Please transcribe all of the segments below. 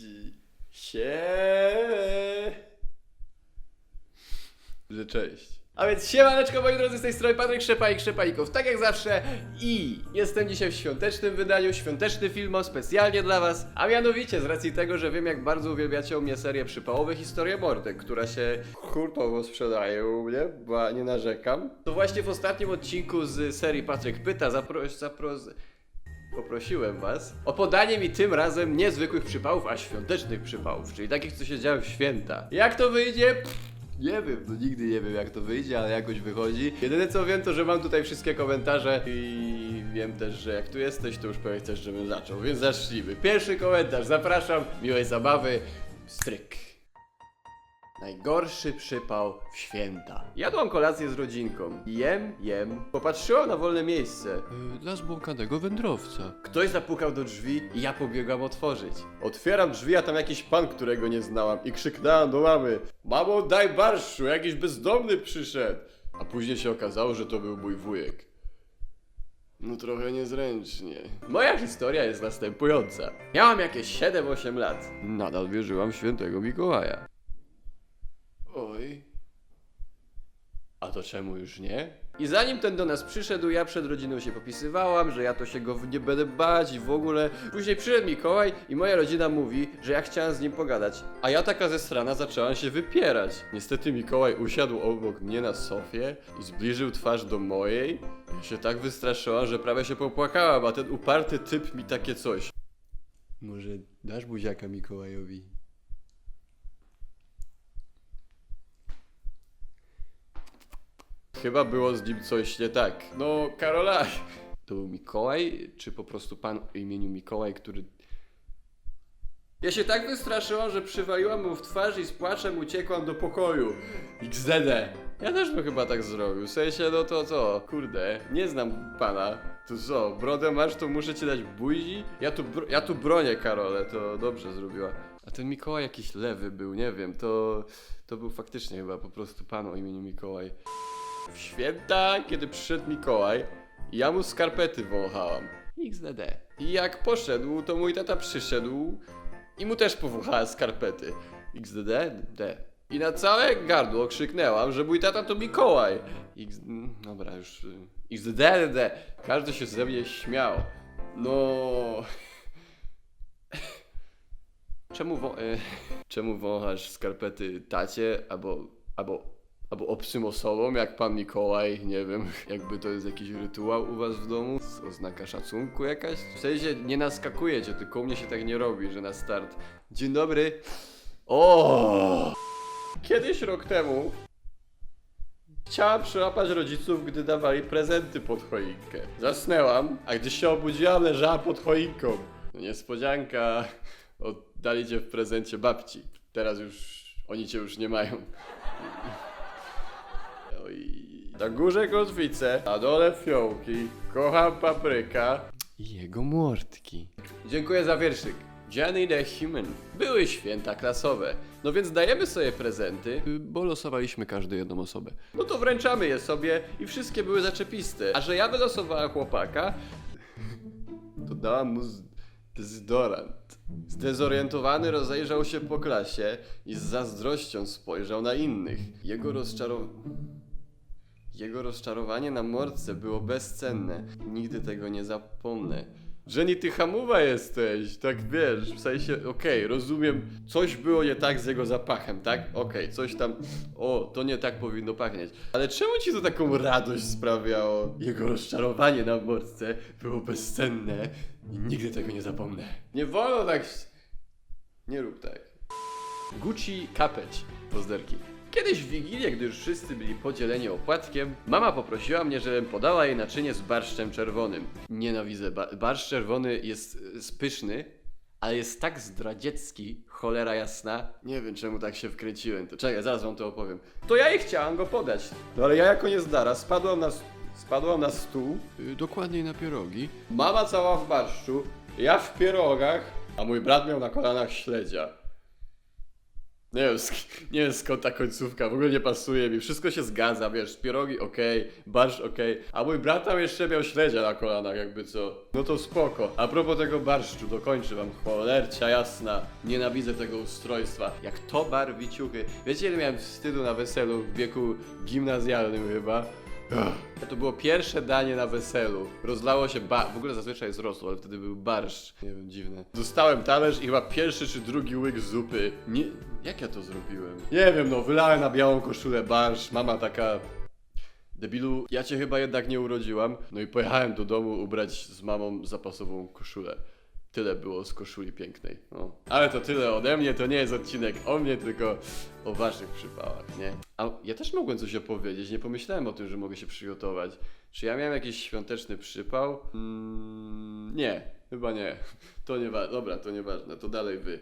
Cześć. Sie. Że cześć. A więc siemaneczko moi drodzy, z tej strony Patryk Szczepanik, Szczepaników, tak jak zawsze i jestem dzisiaj w świątecznym wydaniu, świąteczny film specjalnie dla was, a mianowicie z racji tego, że wiem jak bardzo uwielbiacie u mnie serię przypałowych Historie Mordek, która się hurtowo sprzedaje u mnie, bo nie narzekam. To właśnie w ostatnim odcinku z serii Patryk Pyta zapro... zapro... Poprosiłem was o podanie mi tym razem niezwykłych przypałów, a świątecznych przypałów, czyli takich, co się działy w święta. Jak to wyjdzie? Nie wiem, no nigdy nie wiem jak to wyjdzie, ale jakoś wychodzi. Jedyne co wiem, to że mam tutaj wszystkie komentarze i wiem też, że jak tu jesteś, to już pewnie chcesz, żebym zaczął, więc zacznijmy. Pierwszy komentarz, zapraszam, miłej zabawy, stryk. Najgorszy przypał w święta. Jadłam kolację z rodzinką. Jem, jem. Popatrzyłam na wolne miejsce. Dla zbłąkanego wędrowca. Ktoś zapukał do drzwi i ja pobiegłam otworzyć. Otwieram drzwi, a tam jakiś pan, którego nie znałam i krzyknęłam do mamy. Mamo, daj barszu, jakiś bezdomny przyszedł. A później się okazało, że to był mój wujek. No trochę niezręcznie. Moja historia jest następująca. Miałam jakieś 7-8 lat. Nadal wierzyłam w świętego Mikołaja. Oj. A to czemu już nie? I zanim ten do nas przyszedł, ja przed rodziną się popisywałam, że ja to się go nie będę bać i w ogóle. Później przyszedł Mikołaj i moja rodzina mówi, że ja chciałam z nim pogadać. A ja taka ze strana zaczęłam się wypierać. Niestety Mikołaj usiadł obok mnie na sofie i zbliżył twarz do mojej. Ja się tak wystraszyłam, że prawie się popłakałam, a ten uparty typ mi takie coś. Może dasz buziaka Mikołajowi? Chyba było z nim coś nie tak. No, Karola. To był Mikołaj, czy po prostu pan o imieniu Mikołaj, który. Ja się tak wystraszyłam, że przywaliłam mu w twarz i z płaczem uciekłam do pokoju. XDD. Ja też bym chyba tak zrobił. W sensie, no to co? Kurde, nie znam pana. Tu co, brodę masz, to muszę ci dać buzi? Ja tu, ja tu bronię Karolę, to dobrze zrobiła. A ten Mikołaj jakiś lewy był, nie wiem, to, to był faktycznie chyba po prostu pan o imieniu Mikołaj. W święta, kiedy przyszedł Mikołaj, ja mu skarpety wąchałam. XDD. I jak poszedł, to mój tata przyszedł i mu też powąchała skarpety. XDD? D. I na całe gardło krzyknęłam, że mój tata to Mikołaj. X... Dobra, już... y, XDD, D. Każdy się ze mnie śmiał. No... Czemu, wą... e, czemu wąchasz skarpety tacie albo, albo, albo obcym osobom, jak pan Mikołaj, nie wiem, jakby to jest jakiś rytuał u was w domu? Oznaka szacunku jakaś? W sensie nie naskakujecie, tylko u mnie się tak nie robi, że na start. Dzień dobry. O! Kiedyś rok temu Chciałam przyłapać rodziców, gdy dawali prezenty pod choinkę. Zasnęłam, a gdy się obudziłam, leżała pod choinką. No niespodzianka, oddali cię w prezencie babci. Teraz już oni cię już nie mają. Na górze kotwice, na dole fiołki, kocham papryka i jego młotki. Dziękuję za wierszyk. Johnny the Human. Były święta klasowe. No więc dajemy sobie prezenty, bo losowaliśmy każdy jedną osobę. No to wręczamy je sobie i wszystkie były zaczepiste. A że ja wylosowałem chłopaka, to dałam mu z- dezodorant. Zdezorientowany rozejrzał się po klasie i z zazdrością spojrzał na innych. Jego rozczarowanie... Jego rozczarowanie na mordce było bezcenne. Nigdy tego nie zapomnę. Żeni, ty hamuwa jesteś, tak wiesz, w sensie, okej, rozumiem, coś było nie tak z jego zapachem, tak? Okej, coś tam, o, to nie tak powinno pachnieć. Ale czemu ci to taką radość sprawiało? Jego rozczarowanie na mordce było bezcenne i nigdy tego nie zapomnę. Nie wolno tak... Nie rób tak. Gucci Capeć. Pozderki. Kiedyś w Wigilię, gdy już wszyscy byli podzieleni opłatkiem, mama poprosiła mnie, żebym podała jej naczynie z barszczem czerwonym. Nienawidzę. Ba barszcz czerwony jest y, spyszny, ale jest tak zdradziecki, cholera jasna. Nie wiem, czemu tak się wkręciłem. To czekaj, zaraz wam to opowiem. To ja jej chciałam go podać. No ale ja jako niezdara spadłam na, spadłam na stół. y, dokładniej na pierogi. Mama cała w barszczu, ja w pierogach, a mój brat miał na kolanach śledzia. Nie wiem, nie wiem skąd ta końcówka, w ogóle nie pasuje mi, wszystko się zgadza, wiesz, pierogi okej, barszcz okej, a mój brat tam jeszcze miał śledzia na kolanach, jakby co. No to spoko. A propos tego barszczu, dokończę wam, cholercia jasna, nienawidzę tego ustrojstwa. Jak to barwi ciuchy. Wiecie ile miałem wstydu na weselu w wieku gimnazjalnym chyba? Ugh. To było pierwsze danie na weselu. Rozlało się ba... W ogóle zazwyczaj jest rosół, ale wtedy był barszcz. Nie wiem, dziwne. Dostałem talerz i chyba pierwszy czy drugi łyk zupy. Nie... Jak ja to zrobiłem? Nie wiem, no, wylałem na białą koszulę barszcz. Mama taka... Debilu, ja cię chyba jednak nie urodziłam. No i pojechałem do domu ubrać z mamą zapasową koszulę. Tyle było z koszuli pięknej. Ale to tyle ode mnie, to nie jest odcinek o mnie, tylko o waszych przypałach, nie? A ja też mogłem coś opowiedzieć, nie pomyślałem o tym, że mogę się przygotować. Czy ja miałem jakiś świąteczny przypał? Mm, nie, chyba nie. To nie wa- Dobra, to nieważne, to dalej wy.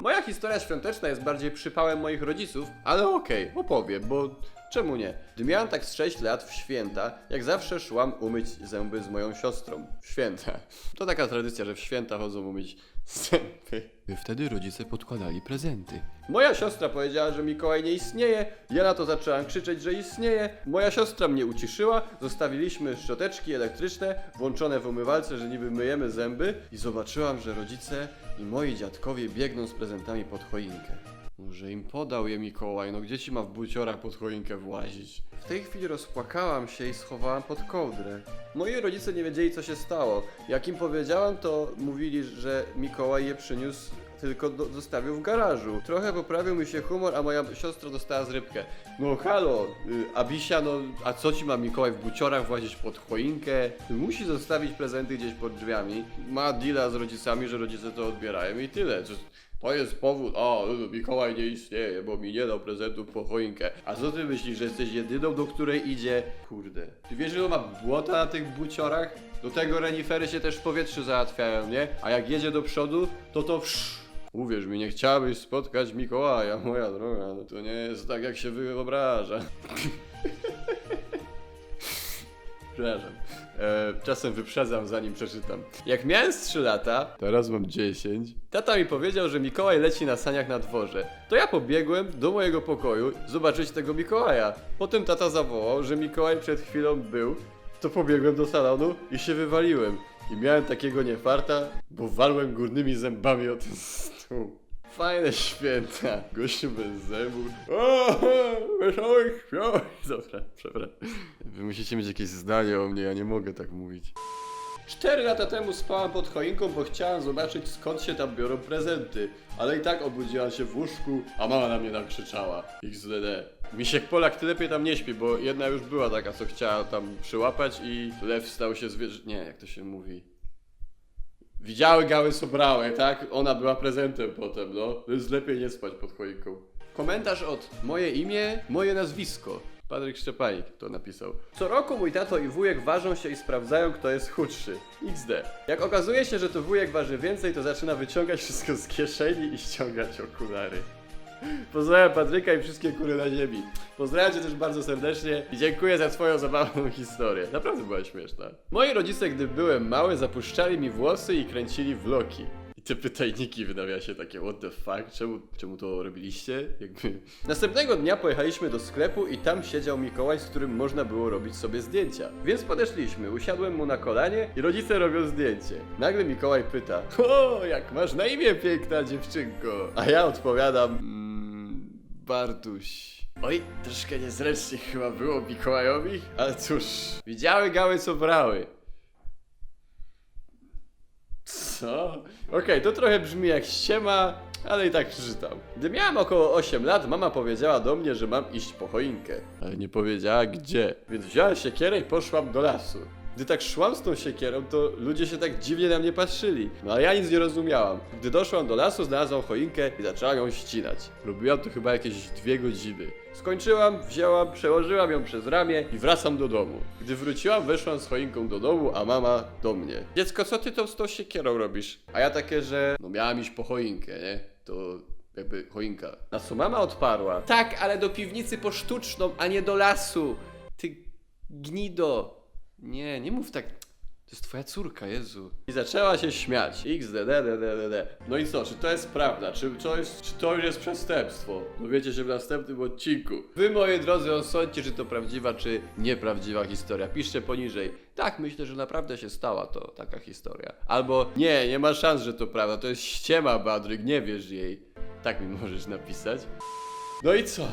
Moja historia świąteczna jest bardziej przypałem moich rodziców, ale okej, opowiem, bo czemu nie? Gdy miałem tak z 6 lat w święta, jak zawsze szłam umyć zęby z moją siostrą. W święta. To taka tradycja, że w święta chodzą umyć zęby. Wtedy rodzice podkładali prezenty. Moja siostra powiedziała, że Mikołaj nie istnieje. Ja na to zaczęłam krzyczeć, że istnieje. Moja siostra mnie uciszyła. Zostawiliśmy szczoteczki elektryczne włączone w umywalce, że niby myjemy zęby. I zobaczyłam, że rodzice i moi dziadkowie biegną z prezentami pod choinkę. Może im podał je Mikołaj, no gdzie ci ma w buciorach pod choinkę włazić? W tej chwili rozpłakałam się i schowałam pod kołdrę. Moi rodzice nie wiedzieli co się stało. Jak im powiedziałam, to mówili, że Mikołaj je przyniósł tylko do, zostawił w garażu. Trochę poprawił mi się humor, a moja siostra dostała zrybkę. No halo, y, Abisia, no a co ci ma Mikołaj w buciorach włazić pod choinkę? Musi zostawić prezenty gdzieś pod drzwiami. Ma deala z rodzicami, że rodzice to odbierają i tyle. To- jest powód, o, Mikołaj nie istnieje, bo mi nie dał prezentów po choinkę. A co ty myślisz, że jesteś jedyną, do której idzie? Kurde. Ty wiesz, że on ma błota na tych buciorach? Do tego renifery się też w powietrzu załatwiają, nie? A jak jedzie do przodu, to to wsz. Uwierz mi, nie chciałabyś spotkać Mikołaja, moja droga. No to nie jest tak, jak się wyobraża. Przepraszam. E, czasem wyprzedzam, zanim przeczytam. Jak miałem z 3 lata, teraz mam 10, tata mi powiedział, że Mikołaj leci na saniach na dworze. To ja pobiegłem do mojego pokoju zobaczyć tego Mikołaja. Potem tata zawołał, że Mikołaj przed chwilą był, to pobiegłem do salonu i się wywaliłem. I miałem takiego niefarta, bo walłem górnymi zębami o ten stół. Fajne święta, gościu bez zębów. O, wesołych świąt. Dobra, przepraszam. Wy musicie mieć jakieś zdanie o mnie, ja nie mogę tak mówić. Cztery lata temu spałam pod choinką, bo chciałam zobaczyć skąd się tam biorą prezenty. Ale i tak obudziłam się w łóżku, a mama na mnie nakrzyczała. XDD. Misiek Polak ty lepiej tam nie śpi, bo jedna już była taka, co chciała tam przyłapać i lew stał się zwierzę... Nie, jak to się mówi? Widziały gały sobrały, tak? Ona była prezentem potem, no. Więc lepiej nie spać pod choinką. Komentarz od moje imię, moje nazwisko. Patryk Szczepanik to napisał. Co roku mój tato i wujek ważą się i sprawdzają, kto jest chudszy. XD. Jak okazuje się, że to wujek waży więcej, to zaczyna wyciągać wszystko z kieszeni i ściągać okulary. Pozdrawiam Patryka i wszystkie kury na ziemi. Pozdrawiam Cię też bardzo serdecznie i dziękuję za Twoją zabawną historię. Naprawdę była śmieszna. Moi rodzice, gdy byłem mały, zapuszczali mi włosy i kręcili vlogi. I te pytajniki wydawia się takie what the fuck, czemu, czemu to robiliście? Jakby... Następnego dnia pojechaliśmy do sklepu i tam siedział Mikołaj, z którym można było robić sobie zdjęcia. Więc podeszliśmy, usiadłem mu na kolanie i rodzice robią zdjęcie. Nagle Mikołaj pyta, o jak masz na imię piękna dziewczynko? A ja odpowiadam, Bartuś. Oj, troszkę niezręcznie chyba było Mikołajowi, ale cóż, widziały gały co brały. Co? Okej, to trochę brzmi jak ściema, ale i tak przeczytam. Gdy miałem około 8 lat, mama powiedziała do mnie, że mam iść po choinkę. Ale nie powiedziała gdzie. Więc wziąłem siekierę i poszłam do lasu. Gdy tak szłam z tą siekierą, to ludzie się tak dziwnie na mnie patrzyli. No a ja nic nie rozumiałam. Gdy doszłam do lasu, znalazłam choinkę i zaczęłam ją ścinać. Robiłam to chyba jakieś dwie godziny. Skończyłam, wzięłam, przełożyłam ją przez ramię i wracam do domu. Gdy wróciłam, weszłam z choinką do domu, a mama do mnie. Dziecko, co ty to z tą siekierą robisz? A ja takie, że no miałam iść po choinkę, nie? To jakby choinka. Na co mama odparła. Tak, ale do piwnicy po sztuczną, a nie do lasu. Ty gnido. Nie, nie mów tak. To jest twoja córka, Jezu. I zaczęła się śmiać. XDDDDD. No i co, czy to jest prawda? Czy to, jest, czy to już jest przestępstwo? Dowiecie się w następnym odcinku. Wy, moi drodzy, osądźcie, czy to prawdziwa, czy nieprawdziwa historia. Piszcie poniżej. Tak, myślę, że naprawdę się stała to taka historia. Albo nie, nie ma szans, że to prawda. To jest ściema, Badryk, nie wierz jej. Tak mi możesz napisać. No i co?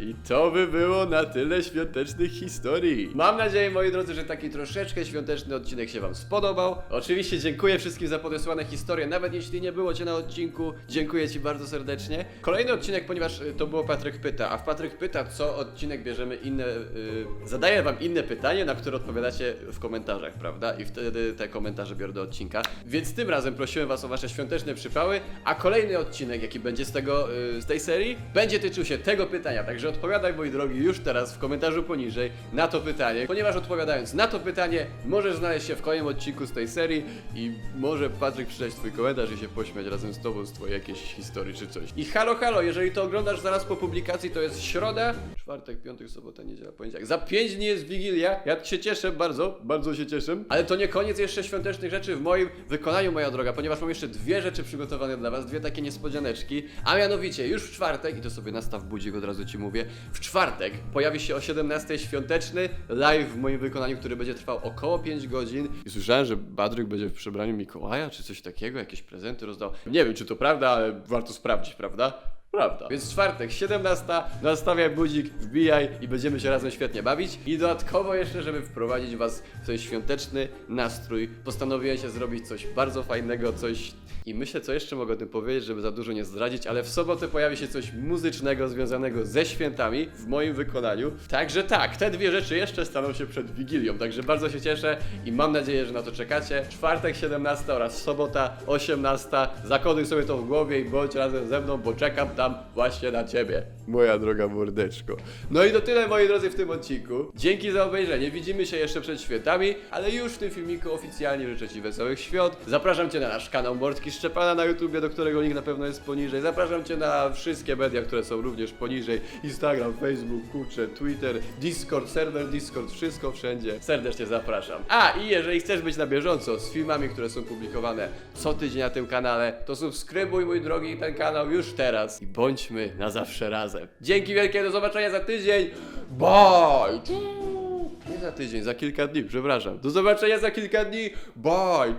I to by było na tyle świątecznych historii. Mam nadzieję, moi drodzy, że taki troszeczkę świąteczny odcinek się Wam spodobał. Oczywiście dziękuję wszystkim za podesłane historie, nawet jeśli nie było Cię na odcinku. Dziękuję Ci bardzo serdecznie. Kolejny odcinek, ponieważ y, to było Patryk Pyta, a w Patryk Pyta co odcinek bierzemy inne... Yy, zadaję Wam inne pytanie, na które odpowiadacie w komentarzach, prawda? I wtedy te komentarze biorę do odcinka. Więc tym razem prosiłem Was o Wasze świąteczne przypały, a kolejny odcinek, jaki będzie z tego, yy, z tej serii, będzie tyczył się tego pytania, także odpowiadaj, mój drogi, już teraz w komentarzu poniżej na to pytanie, ponieważ odpowiadając na to pytanie, możesz znaleźć się w kolejnym odcinku z tej serii i może Patryk przeczytać Twój komentarz i się pośmiać razem z Tobą z Twojej jakiejś historii czy coś. I halo, halo, jeżeli to oglądasz zaraz po publikacji, to jest środa, czwartek, piątek, sobota, niedziela, poniedziałek. Za pięć dni jest Wigilia, ja się cieszę bardzo, bardzo się cieszę, ale to nie koniec jeszcze świątecznych rzeczy w moim wykonaniu, moja droga, ponieważ mam jeszcze dwie rzeczy przygotowane dla Was, dwie takie niespodzianeczki, a mianowicie już w czwartek, i to sobie nastaw budzik, od razu Ci mówię, w czwartek pojawi się o 17 świąteczny live w moim wykonaniu, który będzie trwał około 5 godzin. I słyszałem, że Badryk będzie w przebraniu Mikołaja, czy coś takiego, jakieś prezenty rozdał. Nie wiem, czy to prawda, ale warto sprawdzić, prawda? Prawda. Więc czwartek, 17, nastawiaj budzik, wbijaj i będziemy się razem świetnie bawić. I dodatkowo jeszcze, żeby wprowadzić Was w ten świąteczny nastrój, postanowiłem się zrobić coś bardzo fajnego, coś... I myślę, co jeszcze mogę o tym powiedzieć, żeby za dużo nie zdradzić, ale w sobotę pojawi się coś muzycznego związanego ze świętami w moim wykonaniu. Także tak, te dwie rzeczy jeszcze staną się przed Wigilią, także bardzo się cieszę i mam nadzieję, że na to czekacie. Czwartek 17 oraz sobota 18. Zakoduj sobie to w głowie i bądź razem ze mną, bo czekam tam właśnie na ciebie, moja droga mordeczko. No i to tyle, moi drodzy, w tym odcinku. Dzięki za obejrzenie. Widzimy się jeszcze przed świętami, ale już w tym filmiku oficjalnie życzę Ci wesołych świąt. Zapraszam Cię na nasz kanał Mordki Szczepana na YouTubie, do którego link na pewno jest poniżej. Zapraszam Cię na wszystkie media, które są również poniżej. Instagram, Facebook, kurczę, Twitter, Discord, serwer Discord, wszystko wszędzie. Serdecznie zapraszam. A i jeżeli chcesz być na bieżąco z filmami, które są publikowane co tydzień na tym kanale, to subskrybuj mój drogi ten kanał już teraz i bądźmy na zawsze razem. Dzięki wielkie, do zobaczenia za tydzień. Bye! Nie za tydzień, za kilka dni, przepraszam. Do zobaczenia za kilka dni. Bye!